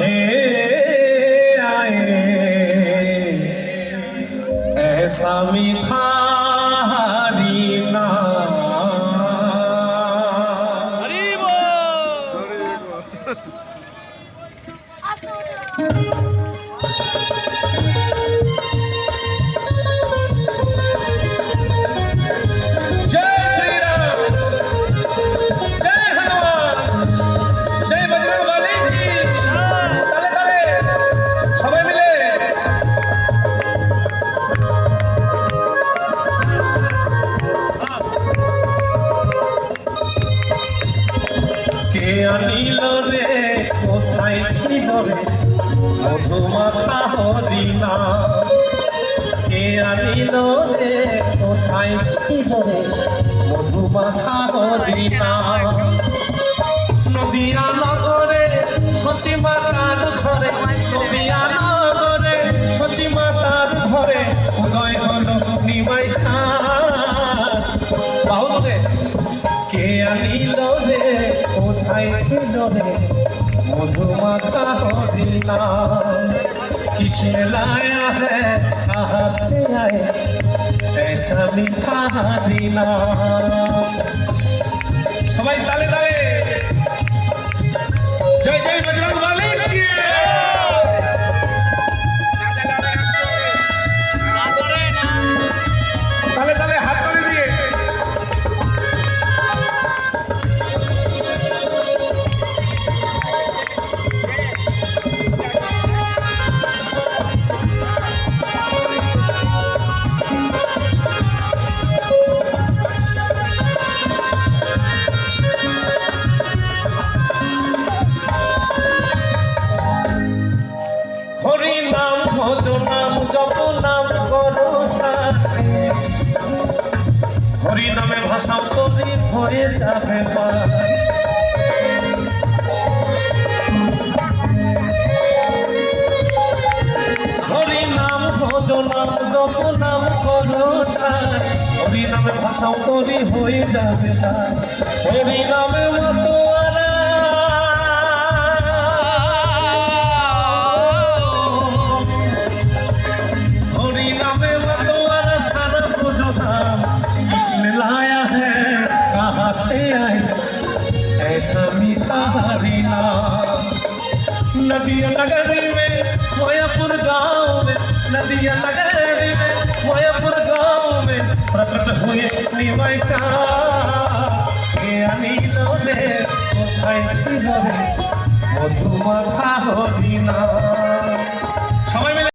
পাশে আয় রে এসা মিঠা কে আনিল রে, কোথায় ছিল রে? মধুমাখা হরিণা। কে আনিল রে, কোথায় ছিল রে? মধুমাখা হরিণা। নদিয়া নগরে সচি মাতার ঘরে, নদিয়া নগরে সচি মাতার ঘরে উদয় হল নিমাই বাহুরে কে আনিল ছিল রে মধুমাতা হরিণা किसने लाया है कहाँ से आए ऐसा मीठा दीना সবাই তালে তালে জয় জয় বজরং জপ নাম করো হরি নামে ভাষা করি, হয়ে যাবে হরি নাম ভজ নাম জপ নাম করো হরি নামে ভাষা করি, হয়ে যাবে হরি নামে से आए ऐसा मीठा हरि नाम नदिया नगरी में मोयापुर गांव में नदिया नगरी में मोयापुर गांव में प्रकट हुए निमाई चा কে আনিল রে কোথায় ছিল রে মধুমাখা হরিণা